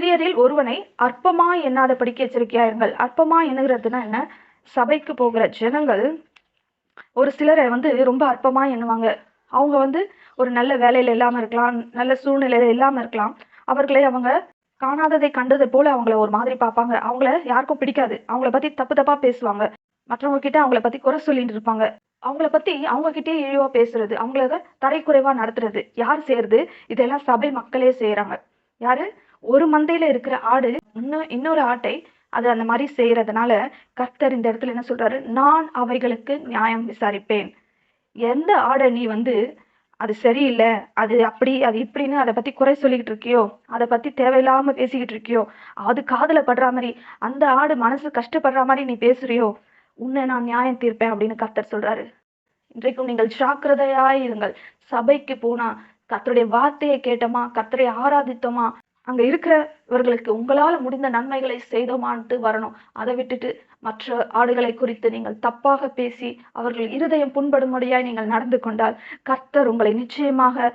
சிறியரில் ஒருவனை அற்பமா எண்ணாத படிக்க எச்சரிக்கையாயிருங்கள் அற்பமா எண்ணுகிறதுனா என்ன? சபைக்கு போகிற ஜனங்கள் ஒரு சிலரை வந்து ரொம்ப அற்பமா எண்ணுவாங்க. அவங்க வந்து ஒரு நல்ல வேலையில இல்லாம இருக்கலாம் நல்ல சூழ்நிலையில இல்லாம இருக்கலாம். அவர்களை அவங்க காணாததை கண்டதை போல அவங்கள ஒரு மாதிரி பார்ப்பாங்க. அவங்கள யாருக்கும் பிடிக்காது. அவங்கள பத்தி தப்பு தப்பா பேசுவாங்க. மற்றவங்க கிட்ட அவங்கள பத்தி குறை சொல்லிட்டு இருப்பாங்க. அவங்கள பத்தி அவங்க கிட்டே இழிவா பேசுறது அவங்கள தரைக்குறைவா நடத்துறது யார் செய்யறது? இதெல்லாம் சபை மக்களே செய்யறாங்க. யாரு? ஒரு மந்தையில இருக்கிற ஆடு இன்னும் இன்னொரு ஆட்டை அது அந்த மாதிரி செய்யறதுனால கர்த்தர் இந்த இடத்துல என்ன சொல்றாரு? நான் அவைகளுக்கு நியாயம் விசாரிப்பேன். எந்த ஆடை நீ வந்து அது சரியில்லை அது அப்படி அது இப்படின்னு அதை பத்தி குறை சொல்லிக்கிட்டு இருக்கியோ அதை பத்தி தேவையில்லாம பேசிக்கிட்டு இருக்கியோ அது காதல படுற மாதிரி அந்த ஆடு மனசு கஷ்டப்படுற மாதிரி நீ பேசுறியோ உன்னை நான் நியாயம் தீர்ப்பேன் அப்படின்னு கர்த்தர் சொல்றாரு. இன்றைக்கும் நீங்கள் ஜாக்கிரதையாய் இருங்கள். சபைக்கு போனா கர்த்தருடைய வார்த்தையை கேட்டோமா கர்த்தரை ஆராதித்தோமா அங்க இருக்கிறவர்களுக்கு உங்களால முடிந்த நன்மைகளை செய்தோமான்ட்டு வரணும். அதை விட்டுட்டு மற்ற ஆடுகளை குறித்து நீங்கள் தப்பாக பேசி அவர்கள் இருதயம் புண்படும்படியாய் நீங்கள் நடந்து கொண்டால் கர்த்தர் உங்களை நிச்சயமாக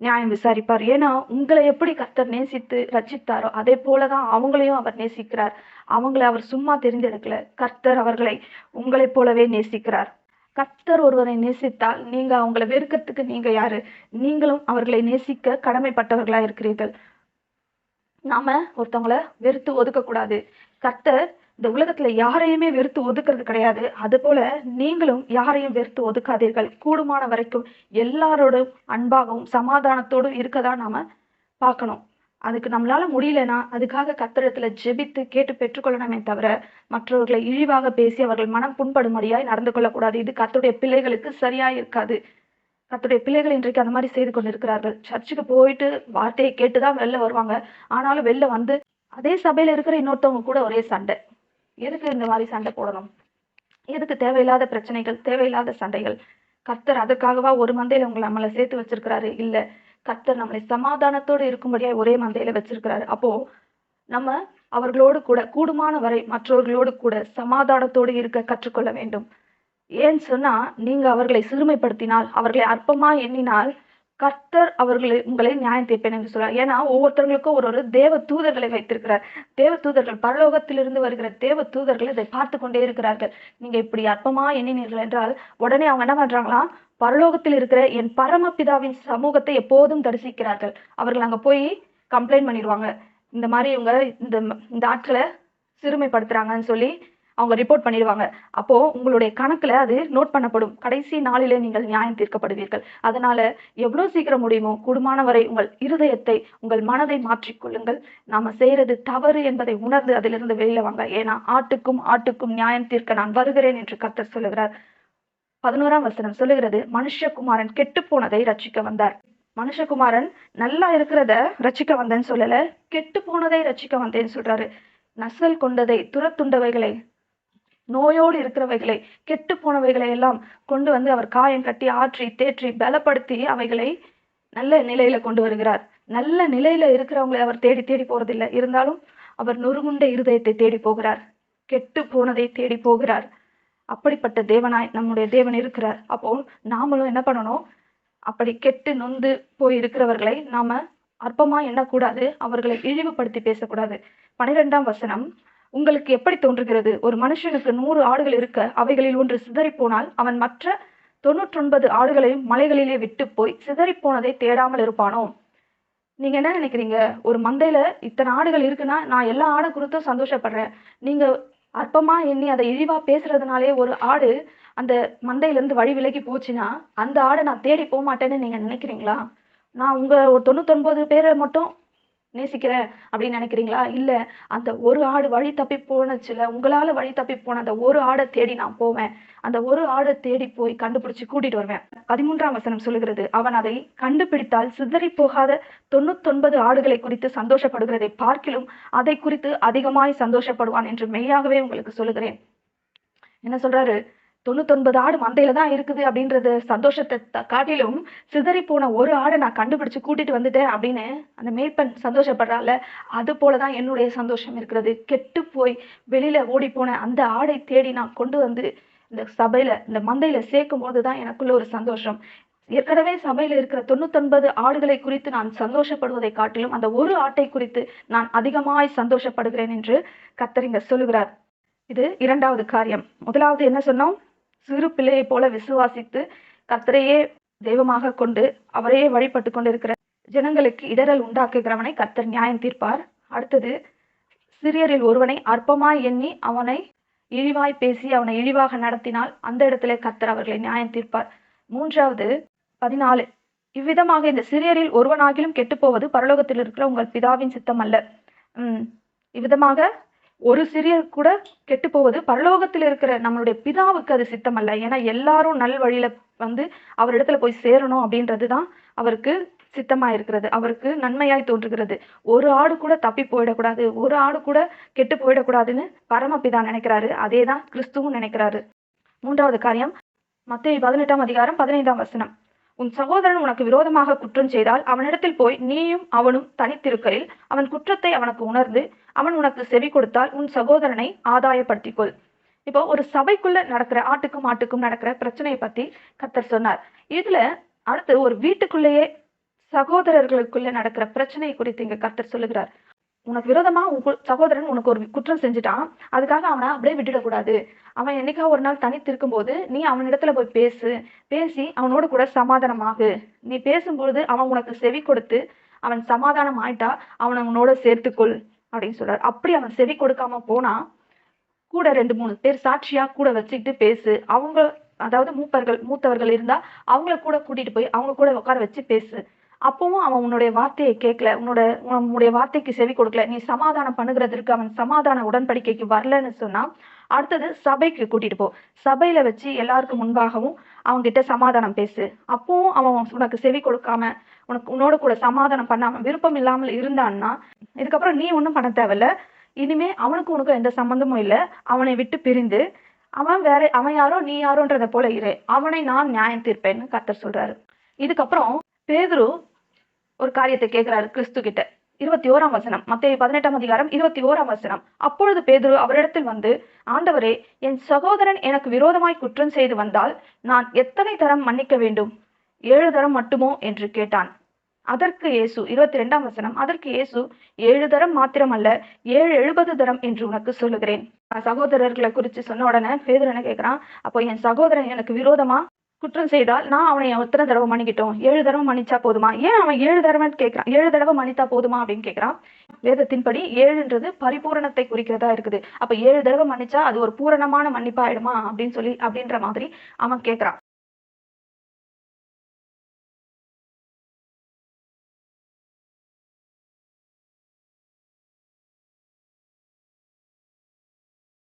நியாயம் விசாரிப்பார். ஏன்னா உங்களை எப்படி கர்த்தர் நேசித்து ரச்சித்தாரோ அதே போலதான் அவங்களையும் அவர் நேசிக்கிறார். அவங்களை அவர் சும்மா தெரிந்தெடுக்கல. கர்த்தர் அவர்களை உங்களைப் போலவே நேசிக்கிறார். கர்த்தர் ஒருவரை நேசித்தால் நீங்க அவங்களை வெறுக்கிறதுக்கு நீங்க யாரு? நீங்களும் அவர்களை நேசிக்க கடமைப்பட்டவர்களா இருக்கிறீர்கள் நாம ஒருத்தவங்கள வெறுத்து ஒதுக்க கூடாது கர்த்தர் இந்த உலகத்துல யாரையுமே வெறுத்து ஒதுக்குறது கிடையாது. அது போல நீங்களும் யாரையும் வெறுத்து ஒதுக்காதீர்கள். கூடுமான வரைக்கும் எல்லாரோடும் அன்பாகவும் சமாதானத்தோடும் இருக்கதா நாம பார்க்கணும். அதுக்கு நம்மளால முடியலனா அதுக்காக கத்திரத்துல ஜெபித்து கேட்டு பெற்றுக்கொள்ளணுமே தவிர மற்றவர்களை இழிவாக பேசி அவர்கள் மனம் புண்படும்படியாய் நடந்து கொள்ளக்கூடாது. இது கத்துடைய பிள்ளைகளுக்கு சரியா இருக்காது. கத்துடைய பிள்ளைகள் இன்றைக்கு அந்த மாதிரி செய்து கொண்டிருக்கிறார்கள். சர்ச்சுக்கு போயிட்டு வார்த்தையை கேட்டுதான் வெளில வருவாங்க. ஆனாலும் வெளில வந்து அதே சபையில இருக்கிற இன்னொருத்தவங்க கூட ஒரே சண்டை. எதுக்கு இந்த மாதிரி சண்டை போடணும்? எதுக்கு தேவையில்லாத பிரச்சனைகள் தேவையில்லாத சண்டைகள்? கர்த்தர் அதற்காகவா ஒரு மந்தையில உங்களை நம்மளை சேர்த்து வச்சிருக்கிறாரு? இல்ல கர்த்தர் நம்மளை சமாதானத்தோடு இருக்கும்படியா ஒரே மந்தையில வச்சிருக்கிறாரு? அப்போ நம்ம அவர்களோடு கூட கூடுமான வரை மற்றவர்களோடு கூட சமாதானத்தோடு இருக்க கற்றுக்கொள்ள வேண்டும். ஏன் சொன்னா நீங்க அவர்களை சிறுமைப்படுத்தினால் அவர்களை அற்பமா எண்ணினால் கர்த்தர் அவர்களை உங்களை நியாயம் தீர்ப்பேன் என்று சொல்றார். ஏன்னா ஒவ்வொருத்தவங்களுக்கும் ஒரு ஒரு தேவ தூதர்களை வைத்திருக்கிறார். தேவ தூதர்கள் பரலோகத்திலிருந்து வருகிற தேவ தூதர்கள் இதை பார்த்து கொண்டே இருக்கிறார்கள். நீங்க இப்படி அற்பமா எண்ணினீர்கள் என்றால் உடனே அவங்க என்ன பண்றாங்களா? பரலோகத்தில் இருக்கிற என் பரமபிதாவின் சமூகத்தை எப்போதும் தரிசிக்கிறார்கள். அவர்கள் அங்க போய் கம்ப்ளைண்ட் பண்ணிடுவாங்க. இந்த மாதிரி இவங்க இந்த இந்த ஆட்களை சிறுமைப்படுத்துறாங்கன்னு சொல்லி அவங்க ரிப்போர்ட் பண்ணிடுவாங்க. அப்போ உங்களுடைய கணக்குல அது நோட் பண்ணப்படும். கடைசி நாளிலே நீங்கள் நியாயம் தீர்க்கப்படுவீர்கள். அதனால எவ்வளவு சீக்கிரம் முடியுமோ கூடுமான வரை உங்கள் இருதயத்தை உங்கள் மனதை மாற்றிக்கொள்ளுங்கள் நாம செய்யறது தவறு என்பதை உணர்ந்து அதிலிருந்து வெளியில வாங்க. ஏன்னா ஆட்டுக்கும் ஆட்டுக்கும் நியாயம் தீர்க்க நான் வருகிறேன் என்று கர்த்தர் சொல்லுகிறார். பதினோராம் வசனம் சொல்லுகிறது மனுஷகுமாரன் கெட்டு போனதை ரட்சிக்க வந்தார். மனுஷகுமாரன் நல்லா இருக்கிறத ரட்சிக்க வந்தேன்னு சொல்லல கெட்டு போனதை ரட்சிக்க வந்தேன்னு சொல்றாரு. நசல் கொண்டதை துரத்துண்டவைகளை நோயோடு இருக்கிறவைகளை கெட்டு போனவைகளை எல்லாம் கொண்டு வந்து அவர் காயம் கட்டி ஆற்றி தேற்றி பலப்படுத்தி அவைகளை நல்ல நிலையில கொண்டு வருகிறார். நல்ல நிலையில இருக்கிறவங்களை அவர் தேடி தேடி போறதில்லை. இருந்தாலும் அவர் நொறுகுண்ட இருதயத்தை தேடி போகிறார். கெட்டு போனதை தேடி போகிறார். அப்படிப்பட்ட தேவனாய் நம்முடைய தேவன் இருக்கிறார். அப்போ நாமளும் என்ன பண்ணணும்? அப்படி கெட்டு நொந்து போய் இருக்கிறவர்களை நாம அற்பமா எண்ணக்கூடாது. அவர்களை இழிவுபடுத்தி பேசக்கூடாது. பனிரெண்டாம் வசனம் உங்களுக்கு எப்படி தோன்றுகிறது? ஒரு மனுஷனுக்கு நூறு ஆடுகள் இருக்க அவைகளில் ஒன்று சிதறி போனால் அவன் மற்ற தொண்ணூற்றொன்பது ஆடுகளையும் மலைகளிலே விட்டு போய் சிதறி போனதை தேடாமல் இருப்பானோ? நீங்க என்ன நினைக்கிறீங்க? ஒரு மந்தையில இத்தனை ஆடுகள் இருக்குன்னா நான் எல்லா ஆடை குறித்தும் சந்தோஷப்படுறேன். நீங்க அற்பமா எண்ணி அதை இழிவா பேசுறதுனாலே ஒரு ஆடு அந்த மந்தையிலேருந்து வழி விலகி போச்சுன்னா அந்த ஆடை நான் தேடி போக மாட்டேன்னு நீங்க நினைக்கிறீங்களா? நான் உங்க ஒரு தொண்ணூத்தொன்பது பேரை மட்டும் நேசிக்கிறேன் அப்படின்னு நினைக்கிறீங்களா? இல்ல அந்த ஒரு ஆடு வழி தப்பி போனச்சுல உங்களால வழி தப்பி போன அந்த ஒரு ஆடை தேடி நான் போவேன். அந்த ஒரு ஆடை தேடி போய் கண்டுபிடிச்சு கூட்டிட்டு வருவேன். பதிமூன்றாம் வசனம் சொல்லுகிறது அவன் அதை கண்டுபிடித்தால் சிதறி போகாத தொண்ணூத்தொன்பது ஆடுகளை குறித்து சந்தோஷப்படுகிறதை பார்க்கிலும் அதை குறித்து அதிகமாய் சந்தோஷப்படுவான் என்று மெய்யாகவே உங்களுக்கு சொல்லுகிறேன். என்ன சொல்றாரு? தொண்ணூத்தொன்பது ஆடு மந்தையில தான் இருக்குது அப்படின்றது சந்தோஷத்தை காட்டிலும் சிதறி போன ஒரு ஆடை நான் கண்டுபிடிச்சு கூட்டிட்டு வந்துட்டேன் அப்படின்னு அந்த மேய்ப்பன் சந்தோஷப்படுறால அது போலதான் என்னுடைய சந்தோஷம் இருக்கிறது. கெட்டு போய் வெளியில ஓடி போன அந்த ஆடை தேடி நான் கொண்டு வந்து இந்த சபையில இந்த மந்தையில சேர்க்கும் போதுதான் எனக்குள்ள ஒரு சந்தோஷம். ஏற்கனவே சபையில இருக்கிற தொண்ணூத்தொன்பது ஆடுகளை குறித்து நான் சந்தோஷப்படுவதை காட்டிலும் அந்த ஒரு ஆட்டை குறித்து நான் அதிகமாய் சந்தோஷப்படுகிறேன் என்று கத்தரிங்க சொல்லுகிறார். இது இரண்டாவது காரியம். முதலாவது என்ன சொன்னோம்? சிறு பிள்ளையைப் போல விசுவாசித்து கத்தரையே தெய்வமாக கொண்டு அவரையே வழிபட்டு கொண்டிருக்கிற ஜனங்களுக்கு இடரல் உண்டாக்குகிறவனை கத்தர் நியாயம் தீர்ப்பார். அடுத்தது சிறியரில் ஒருவனை அற்பமாய் எண்ணி அவனை இழிவாய் பேசி அவனை இழிவாக நடத்தினால் அந்த இடத்திலே கத்தர் அவர்களை நியாயம் தீர்ப்பார். மூன்றாவது பதினாலு இவ்விதமாக இந்த சிறியரில் ஒருவனாகிலும் கெட்டுப்போவது பரலோகத்தில் இருக்கிற உங்கள் பிதாவின் சித்தம் அல்ல இவ்விதமாக ஒரு சிறியர் கூட கெட்டுப்போவது பரலோகத்தில் இருக்கிற நம்மளுடைய பிதாவுக்கு அது சித்தம் அல்ல ஏன்னா எல்லாரும் நல் வழியில வந்து அவரிடத்துல போய் சேரணும் அப்படின்றது தான் அவருக்கு சித்தமா இருக்கிறது அவருக்கு நன்மையாய் தோன்றுகிறது. ஒரு ஆடு கூட தப்பி போயிடக்கூடாது. ஒரு ஆடு கூட கெட்டு போயிடக்கூடாதுன்னு பரமபிதா நினைக்கிறாரு. அதே தான் கிறிஸ்துவும் நினைக்கிறாரு. மூன்றாவது காரியம் மத்திய பதினெட்டாம் அதிகாரம் பதினைந்தாம் வசனம். உன் சகோதரன் உனக்கு விரோதமாக குற்றம் செய்தால் அவனிடத்தில் போய் நீயும் அவனும் தனித்திருக்கையில் அவன் குற்றத்தை அவனுக்கு உணர்ந்து அவன் உனக்கு செவி கொடுத்தால் உன் சகோதரனை ஆதாயப்படுத்திக்கொள். இப்போ ஒரு சபைக்குள்ள நடக்கிற ஆட்டுக்கும் ஆட்டுக்கும் நடக்கிற பிரச்சனையை பத்தி கத்தர் சொன்னார். இதுல அடுத்து ஒரு வீட்டுக்குள்ளேயே சகோதரர்களுக்குள்ள நடக்கிற பிரச்சனை குறித்து இங்க கர்த்தர் சொல்லுகிறார். உனக்கு விரோதமா உன் சகோதரன் உனக்கு ஒரு குற்றம் செஞ்சுட்டான் அதுக்காக அவனை அப்படியே விட்டுடக்கூடாது. அவன் என்னைக்கா ஒரு நாள் தனித்து இருக்கும்போது நீ அவனிடத்துல போய் பேசு. பேசி அவனோட கூட சமாதானமாகு. நீ பேசும்பொழுது அவன் உனக்கு செவி கொடுத்து அவன் சமாதானம் ஆயிட்டா அவன் அவனோட சேர்த்துக்கொள் அப்படின்னு சொல்றாரு. அப்படி அவன் செவி கொடுக்காம போனா கூட ரெண்டு மூணு பேர் சாட்சியா கூட வச்சுக்கிட்டு பேசு. அவங்க அதாவது மூப்பர்கள் மூத்தவர்கள் இருந்தா அவங்கள கூட கூட்டிட்டு போய் அவங்க கூட உட்கார வச்சு பேசு. அப்பவும் அவன் உன்னுடைய வார்த்தையை கேட்கல உன்னோட உன்னுடைய வார்த்தைக்கு செவி கொடுக்கல. நீ சமாதானம் பண்ணுகிறதற்கு அவன் சமாதான உடன்படிக்கைக்கு வரலன்னு சொன்னா அடுத்தது சபைக்கு கூட்டிட்டு போ. சபையில வச்சு எல்லாருக்கும் முன்பாகவும் அவங்க கிட்ட சமாதானம் பேசு. அப்பவும் அவன் உனக்கு செவி கொடுக்காம உனக்கு உன்னோட கூட சமாதானம் பண்ணாம விருப்பம் இல்லாமல் இருந்தான்னா இதுக்கப்புறம் நீ ஒன்றும் பண்ண தேவையில்ல. இனிமே அவனுக்கும் உனக்கும் எந்த சம்மந்தமும் இல்லை. அவனை விட்டு பிரிந்து அவன் வேற அவன் யாரோ நீ யாரோன்றத போல இரு. அவனை நான் நியாயம் தீர்ப்பேன்னு கர்த்தர் சொல்றாரு. இதுக்கப்புறம் பேதுரு ஒரு காரியத்தை கேட்கிறாரு கிறிஸ்து கிட்ட இருபத்தி ஓராம் வசனம் மத்திய பதினெட்டாம் அதிகாரம் இருபத்தி ஓராம் வசனம். அப்பொழுது பேதுரு அவரிடத்தில் வந்து ஆண்டவரே என் சகோதரன் எனக்கு விரோதமாய் குற்றம் செய்து வந்தால் நான் எத்தனை தரம் மன்னிக்க வேண்டும்? ஏழு தரம் மட்டுமோ? என்று கேட்டான். அதற்கு இயேசு இருபத்தி ரெண்டாம் வசனம் அதற்கு இயேசு ஏழு தரம் மாத்திரமல்ல ஏழு எழுபது தரம் என்று உனக்கு சொல்லுகிறேன். நான் சகோதரர்களை குறித்து சொன்ன உடனே பேதுரு என்ன கேட்கிறான் அப்போ என் சகோதரன் எனக்கு விரோதமா குற்றம் செய்தால் நான் அவனை எத்தனை தடவை மன்னிக்கிட்டோம்? ஏழு தடவை மன்னிச்சா போதுமா? ஏன் அவன் ஏழு தடவை கேட்கிறான்? ஏழு தடவை மன்னித்தா போதுமா அப்படின்னு கேட்கிறான்? வேதத்தின்படி ஏழுன்றது பரிபூரணத்தை குறிக்கிறதா இருக்குது. அப்ப ஏழு தடவை மன்னிச்சா அது ஒரு பூரணமான மன்னிப்பா ஆயிடுமா அப்படின்னு சொல்லி அப்படின்ற மாதிரி அவன் கேட்கிறான்.